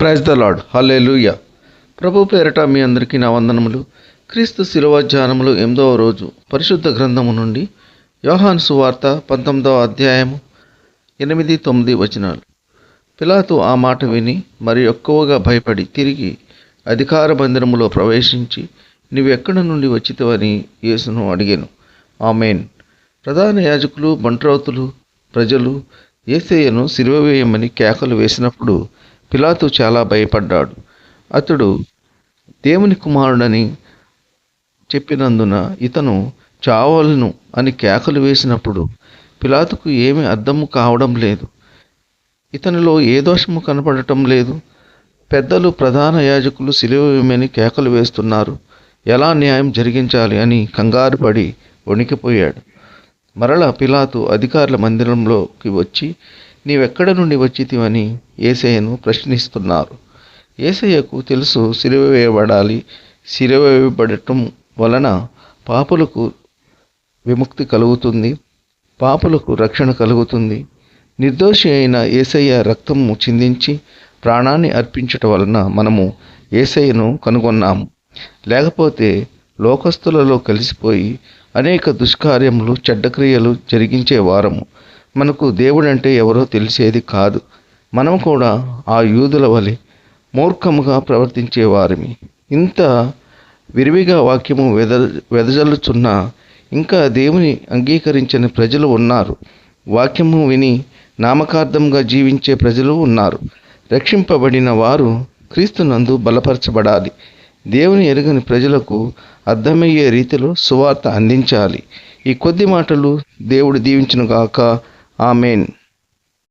Praise the lord లూయ ప్రభు పేరట మీ అందరికీ నా వందనములు. క్రీస్తు శిలువధ్యానములు ఎనిమిదవ రోజు పరిశుద్ధ గ్రంథము నుండి యోహాన్సు సువార్త పంతొమ్మిదవ అధ్యాయము ఎనిమిది తొమ్మిది వచనాలు. పిలాతు ఆ మాట విని మరి ఎక్కువగా భయపడి తిరిగి అధికార మందిరములో ప్రవేశించి నీవెక్కడి నుండి వచ్చితవని యేసును అడిగాను. ఆమెన్. ప్రధాన యాజకులు బంట్రౌతులు ప్రజలు ఏసయ్యను సిలువ వేయమని కేకలు వేసినప్పుడు పిలాతు చాలా భయపడ్డాడు. అతడు దేవుని కుమారుడని చెప్పినందున ఇతను చావలను అని కేకలు వేసినప్పుడు పిలాతుకు ఏమీ అర్థము కావడం లేదు. ఇతనిలో ఏ దోషము కనపడటం లేదు. పెద్దలు ప్రధాన యాజకులు సిలువ కేకలు వేస్తున్నారు. ఎలా న్యాయం జరిగించాలి అని కంగారు పడి వణికిపోయాడు. మరల పిలాతు అధికారుల మందిరంలోకి వచ్చి నీవెక్కడ నుండి వచ్చితివని ఏసయ్యను ప్రశ్నిస్తున్నారు. ఏసయ్యకు తెలుసు సిలువ వేయబడాలి సిలువ వేయబడటం వలన పాపులకు విముక్తి కలుగుతుంది పాపులకు రక్షణ కలుగుతుంది. నిర్దోషి అయిన ఏసయ్య రక్తము చిందించి ప్రాణాన్ని అర్పించటం వలన మనము ఏసయ్యను కనుగొన్నాము. లేకపోతే లోకస్తులలో కలిసిపోయి అనేక దుష్కార్యములు చెడ్డక్రియలు జరిగించే వారము. మనకు దేవుడంటే ఎవరో తెలిసేది కాదు. మనం కూడా ఆ యూదుల వలె మూర్ఖముగా ప్రవర్తించేవారిమి. ఇంత విరివిగా వాక్యము వెద వెదజల్లుచున్న ఇంకా దేవుని అంగీకరించని ప్రజలు ఉన్నారు. వాక్యము విని నామకార్థంగా జీవించే ప్రజలు ఉన్నారు. రక్షింపబడిన వారు క్రీస్తునందు బలపరచబడాలి. దేవుని ఎరుగని ప్రజలకు అర్థమయ్యే రీతిలో సువార్త అందించాలి. ఈ కొద్ది మాటలు దేవుడు దీవించునుగాక. ఆమెన్